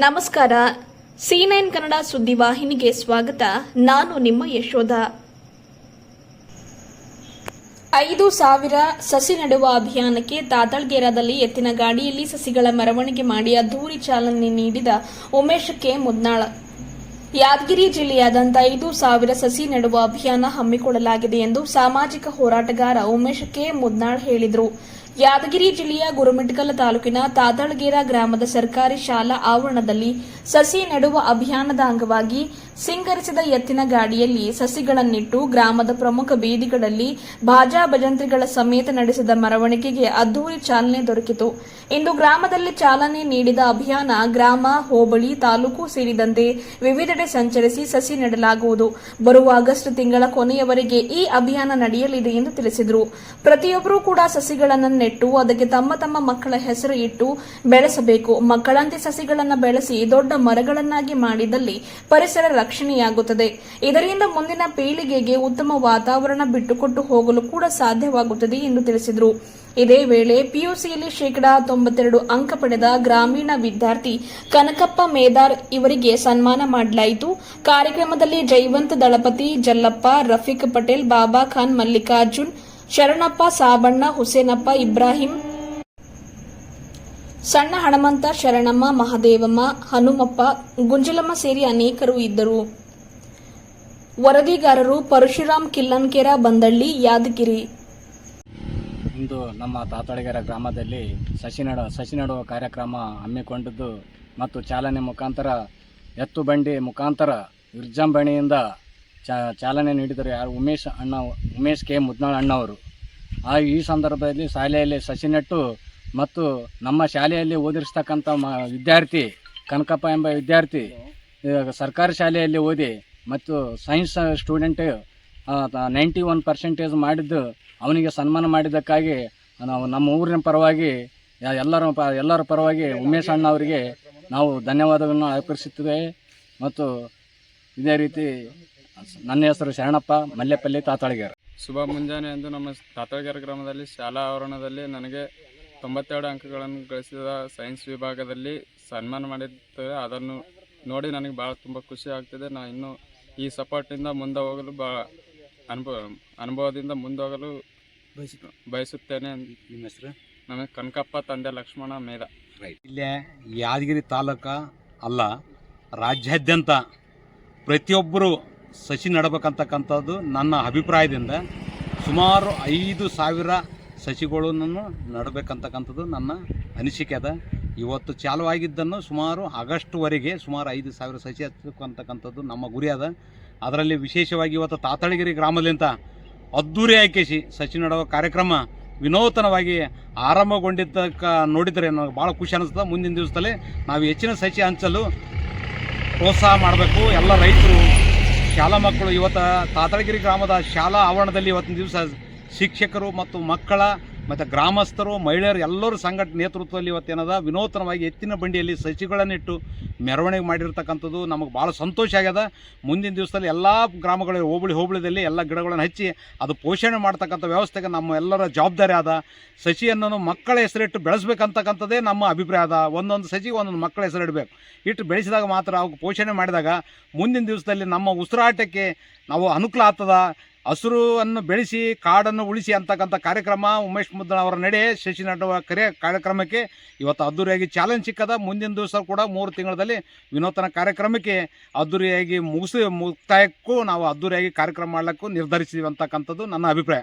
ನಮಸ್ಕಾರ. C nine Kannada ಸುದ್ದಿವಾಹಿನಿಗೆ ಸ್ವಾಗತ. ನಾನು ನಿಮ್ಮ ಯಶೋಧ. ಐದು ಸಾವಿರ ಸಸಿ ನೆಡುವ ಅಭಿಯಾನಕ್ಕೆ ತಾತಳ್ಗೇರಾದಲ್ಲಿ ಎತ್ತಿನ ಗಾಡಿಯಲ್ಲಿ ಸಸಿಗಳ ಮೆರವಣಿಗೆ ಮಾಡಿ ಅದ್ದೂರಿ ಚಾಲನೆ ನೀಡಿದ ಉಮೇಶ್ ಕೆ. ಮುದ್ನಾಳ್. ಯಾದಗಿರಿ ಜಿಲ್ಲೆಯಾದ್ಯಂತ ಐದು ಸಾವಿರ ಸಸಿ ನೆಡುವ ಅಭಿಯಾನ ಹಮ್ಮಿಕೊಳ್ಳಲಾಗಿದೆ ಎಂದು ಸಾಮಾಜಿಕ ಹೋರಾಟಗಾರ ಉಮೇಶ್ ಕೆ. ಮುದ್ನಾಳ್ ಹೇಳಿದರು. ಯಾದಗಿರಿ ಜಿಲ್ಲೆಯ ಗುರುಮಿಟ್ಕಲ್ ತಾಲೂಕಿನ ತಾತಳಗೇರ ಗ್ರಾಮದ ಸರ್ಕಾರಿ ಶಾಲಾ ಆವರಣದಲ್ಲಿ ಸಸಿ ನೆಡುವ ಅಭಿಯಾನದ ಅಂಗವಾಗಿ ಸಿಂಗರಿಸಿದ ಎತ್ತಿನ ಗಾಡಿಯಲ್ಲಿ ಸಸಿಗಳನ್ನಿಟ್ಟು ಗ್ರಾಮದ ಪ್ರಮುಖ ಬೀದಿಗಳಲ್ಲಿ ಭಾಜಾ ಭಜಂತ್ರಿಗಳ ಸಮೇತ ನಡೆಸಿದ ಮೆರವಣಿಗೆಗೆ ಅದ್ದೂರಿ ಚಾಲನೆ ದೊರಕಿತು. ಇಂದು ಗ್ರಾಮದಲ್ಲಿ ಚಾಲನೆ ನೀಡಿದ ಅಭಿಯಾನ ಗ್ರಾಮ, ಹೋಬಳಿ, ತಾಲೂಕು ಸೇರಿದಂತೆ ವಿವಿಧೆಡೆ ಸಂಚರಿಸಿ ಸಸಿ ನೆಡಲಾಗುವುದು. ಬರುವ ಆಗಸ್ಟ್ ತಿಂಗಳ ಕೊನೆಯವರೆಗೆ ಈ ಅಭಿಯಾನ ನಡೆಯಲಿದೆ ಎಂದು ತಿಳಿಸಿದರು. ಪ್ರತಿಯೊಬ್ಬರೂ ಕೂಡ ಸಸಿಗಳನ್ನು ನೆಟ್ಟು, ಅದಕ್ಕೆ ತಮ್ಮ ತಮ್ಮ ಮಕ್ಕಳ ಹೆಸರು ಇಟ್ಟು ಬೆಳೆಸಬೇಕು. ಮಕ್ಕಳಂತೆ ಸಸಿಗಳನ್ನು ಬೆಳೆಸಿ ದೊಡ್ಡ ಮರಗಳನ್ನಾಗಿ ಮಾಡಿದಲ್ಲಿ ಪರಿಸರ ರಕ್ಷಣೆಯಾಗುತ್ತದೆ. ಇದರಿಂದ ಮುಂದಿನ ಪೀಳಿಗೆಗೆ ಉತ್ತಮ ವಾತಾವರಣ ಬಿಟ್ಟುಕೊಟ್ಟು ಹೋಗಲು ಕೂಡ ಸಾಧ್ಯವಾಗುತ್ತದೆ ಎಂದು ತಿಳಿಸಿದರು. ಇದೇ ವೇಳೆ ಪಿಯುಸಿಯಲ್ಲಿ ಶೇಕಡಾ ತೊಂಬತ್ತೆರಡು ಅಂಕ ಪಡೆದ ಗ್ರಾಮೀಣ ವಿದ್ಯಾರ್ಥಿ ಕನಕಪ್ಪ ಮೇದಾರ್ ಇವರಿಗೆ ಸನ್ಮಾನ ಮಾಡಲಾಯಿತು. ಕಾರ್ಯಕ್ರಮದಲ್ಲಿ ಜೈವಂತ ದಳಪತಿ ಜಲ್ಲಪ್ಪ, ರಫೀಕ್ ಪಟೇಲ್, ಬಾಬಾ ಖಾನ್ ಮಲ್ಲಿಕಾರ್ಜುನ್, ಶರಣಪ್ಪ ಸಾಬಣ್ಣ, ಹುಸೇನಪ್ಪ ಇಬ್ರಾಹಿಂ ಸಣ್ಣ ಹಣಮಂತ ಶರಣಮ್ಮ, ಮಹದೇವಮ್ಮ, ಹನುಮಪ್ಪ, ಗುಂಜಲಮ್ಮ ಸೇರಿ ಅನೇಕರು ಇದ್ದರು. ವರದಿಗಾರರು ಪರಶುರಾಮ್ ಕಿಲ್ಲನ್ಕೆರ ಬಂದಳ್ಳಿ, ಯಾದಗಿರಿ. ಇಂದು ನಮ್ಮ ತಾತಳಗೆರೆ ಗ್ರಾಮದಲ್ಲಿ ಸಸಿ ನಡ, ಸಸಿ ನೆಡುವ ಕಾರ್ಯಕ್ರಮ ಹಮ್ಮಿಕೊಂಡಿದ್ದು ಮತ್ತು ಚಾಲನೆ ಮುಖಾಂತರ ಎತ್ತು ಬಂಡಿ ಮುಖಾಂತರ ವಿಜೃಂಭಣೆಯಿಂದ ಚಾಲನೆ ನೀಡಿದರು ಯಾರು? ಉಮೇಶ್ ಅಣ್ಣ, ಉಮೇಶ್ ಕೆ ಮುದ್ನಾಳ್ ಅಣ್ಣವರು. ಆ, ಈ ಸಂದರ್ಭದಲ್ಲಿ ಶಾಲೆಯಲ್ಲಿ ಸಸಿ ನೆಟ್ಟು ಮತ್ತು ನಮ್ಮ ಶಾಲೆಯಲ್ಲಿ ಓದಿರ್ತಕ್ಕಂಥ ಮ ವಿದ್ಯಾರ್ಥಿ ಕನಕಪ್ಪ ಎಂಬ ವಿದ್ಯಾರ್ಥಿ ಸರ್ಕಾರಿ ಶಾಲೆಯಲ್ಲಿ ಓದಿ ಮತ್ತು science student ninety one percentage ಮಾಡಿದ್ದು ಅವನಿಗೆ ಸನ್ಮಾನ ಮಾಡಿದ್ದಕ್ಕಾಗಿ, ನಾವು ನಮ್ಮ ಊರಿನ ಪರವಾಗಿ ಎಲ್ಲರ ಪ, ಎಲ್ಲರ ಪರವಾಗಿ ಉಮೇಶ್ ಅಣ್ಣ ಅವರಿಗೆ ನಾವು ಧನ್ಯವಾದಗಳನ್ನು ಅರ್ಪಿಸುತ್ತೇವೆ. ಮತ್ತು ಇದೇ ರೀತಿ ನನ್ನ ಹೆಸರು ಶರಣಪ್ಪ ಮಲ್ಲೆಪಲ್ಲಿ ತಾತಾಳಿಗೆರೆ. ಶುಭ ಮುಂಜಾನೆ ಎಂದು ನಮ್ಮ ತಾತಳಗೆರೆ ಗ್ರಾಮದಲ್ಲಿ ಶಾಲಾ ಆವರಣದಲ್ಲಿ ನನಗೆ ತೊಂಬತ್ತೆರಡು ಅಂಕಗಳನ್ನು ಗಳಿಸಿದ ಸೈನ್ಸ್ ವಿಭಾಗದಲ್ಲಿ ಸನ್ಮಾನ ಮಾಡಿದ್ದೇವೆ ಅದನ್ನು ನೋಡಿ ನನಗೆ ಭಾಳ ತುಂಬ ಖುಷಿ ಆಗ್ತಿದೆ. ನಾನು ಇನ್ನೂ ಈ ಸಪೋರ್ಟಿಂದ ಮುಂದೆ ಹೋಗಲು ಭಾಳ ಅನುಭವ ಅನುಭವದಿಂದ ಮುಂದೆ ಹೋಗಲು ಬಯಸುತ್ತೇನೆ ನಿಮ್ಮ ಹೆಸರು? ನಮಗೆ ಕನಕಪ್ಪ ತಂದೆ ಲಕ್ಷ್ಮಣ ಮೇಧ. ಇಲ್ಲೇ ಯಾದಗಿರಿ ತಾಲೂಕ ಅಲ್ಲ ರಾಜ್ಯಾದ್ಯಂತ ಪ್ರತಿಯೊಬ್ಬರು ಸಸಿ ನಡಬೇಕಂತಕ್ಕಂಥದ್ದು ನನ್ನ ಅಭಿಪ್ರಾಯದಿಂದ ಸುಮಾರು ಐದು ಸಾವಿರ ಸಸಿಗಳನ್ನು ನಡಬೇಕಂತಕ್ಕಂಥದ್ದು ನನ್ನ ಅನಿಸಿಕೆ ಅದ. ಇವತ್ತು ಚಾಲುವಾಗಿದ್ದನ್ನು ಸುಮಾರು ಆಗಸ್ಟ್ವರೆಗೆ, ಸುಮಾರು ಐದು ಸಾವಿರ ಸಸಿ ಹತ್ತಕ್ಕಂಥಕ್ಕಂಥದ್ದು ನಮ್ಮ ಗುರಿ ಅದ. ಅದರಲ್ಲಿ ವಿಶೇಷವಾಗಿ ಇವತ್ತು ತಾತಳಗಿರಿ ಗ್ರಾಮದಿಂದ ಅದ್ದೂರಿ ಆಯ್ಕೆಸಿ ಸಸಿ ನೆಡುವ ಕಾರ್ಯಕ್ರಮ ವಿನೂತನವಾಗಿ ಆರಂಭಗೊಂಡಿದ್ದಕ್ಕೆ ನೋಡಿದರೆ ನನಗೆ ಭಾಳ ಖುಷಿ ಅನಿಸ್ತದೆ. ಮುಂದಿನ ದಿವಸದಲ್ಲಿ ನಾವು ಹೆಚ್ಚಿನ ಸಸಿ ಹಂಚಲು ಪ್ರೋತ್ಸಾಹ ಮಾಡಬೇಕು. ಎಲ್ಲ ರೈತರು, ಶಾಲಾ ಮಕ್ಕಳು, ಇವತ್ತು ತಾತಳಗಿರಿ ಗ್ರಾಮದ ಶಾಲಾ ಆವರಣದಲ್ಲಿ ಇವತ್ತಿನ ದಿವಸ ಶಿಕ್ಷಕರು ಮತ್ತು ಮಕ್ಕಳ ಮತ್ತು ಗ್ರಾಮಸ್ಥರು, ಮಹಿಳೆಯರು ಎಲ್ಲರೂ ಸಂಘಟನೆ ನೇತೃತ್ವದಲ್ಲಿ ಇವತ್ತೇನದ ವಿನೂತನವಾಗಿ ಎತ್ತಿನ ಬಂಡಿಯಲ್ಲಿ ಸಸಿಗಳನ್ನಿಟ್ಟು ಮೆರವಣಿಗೆ ಮಾಡಿರ್ತಕ್ಕಂಥದ್ದು ನಮಗೆ ಭಾಳ ಸಂತೋಷ ಆಗ್ಯದ. ಮುಂದಿನ ದಿವಸದಲ್ಲಿ ಎಲ್ಲ ಗ್ರಾಮಗಳ ಹೋಬಳಿ ಹೋಬಳಿದಲ್ಲಿ ಎಲ್ಲ ಗಿಡಗಳನ್ನು ಹಚ್ಚಿ ಅದು ಪೋಷಣೆ ಮಾಡ್ತಕ್ಕಂಥ ವ್ಯವಸ್ಥೆಗೆ ನಮ್ಮ ಎಲ್ಲರ ಜವಾಬ್ದಾರಿ ಅದ ಸಸಿಯನ್ನು ಮಕ್ಕಳ ಹೆಸರಿಟ್ಟು ಬೆಳೆಸ್ಬೇಕಂತಕ್ಕಂಥದ್ದೇ ನಮ್ಮ ಅಭಿಪ್ರಾಯ ಅದ ಒಂದೊಂದು ಸಸಿ ಒಂದೊಂದು ಮಕ್ಕಳ ಹೆಸರಿಡಬೇಕು ಇಟ್ಟು ಬೆಳೆಸಿದಾಗ ಮಾತ್ರ ಅವಕ್ಕೆ ಪೋಷಣೆ ಮಾಡಿದಾಗ ಮುಂದಿನ ದಿವಸದಲ್ಲಿ ನಮ್ಮ ಉಸಿರಾಟಕ್ಕೆ ನಾವು ಅನುಕೂಲ ಆಗ್ತದ. ಹಸುರನ್ನು ಬೆಳೆಸಿ, ಕಾಡನ್ನು ಉಳಿಸಿ ಅಂತಕ್ಕಂಥ ಕಾರ್ಯಕ್ರಮ ಉಮೇಶ್ ಮುದ್ದಣ ಅವರ ನಡೆ ಶಶಿ ನಡುವ ಕರೆ ಕಾರ್ಯಕ್ರಮಕ್ಕೆ ಇವತ್ತು ಅದ್ದೂರಿಯಾಗಿ ಚಾಲೆಂಜ್ ಸಿಕ್ಕದ. ಮುಂದಿನ ದಿವಸ ಕೂಡ ಮೂರು ತಿಂಗಳಲ್ಲಿ ವಿನೂತನ ಕಾರ್ಯಕ್ರಮಕ್ಕೆ ಅದ್ದೂರಿಯಾಗಿ ಮುಗಿಸಿ ಮುಕ್ತಾಯಕ್ಕೂ ನಾವು ಅದ್ದೂರಿಯಾಗಿ ಕಾರ್ಯಕ್ರಮ ಮಾಡಲಿಕ್ಕೂ ನಿರ್ಧರಿಸಿದ್ವಿ ಅಂತಕ್ಕಂಥದ್ದು ನನ್ನ ಅಭಿಪ್ರಾಯ.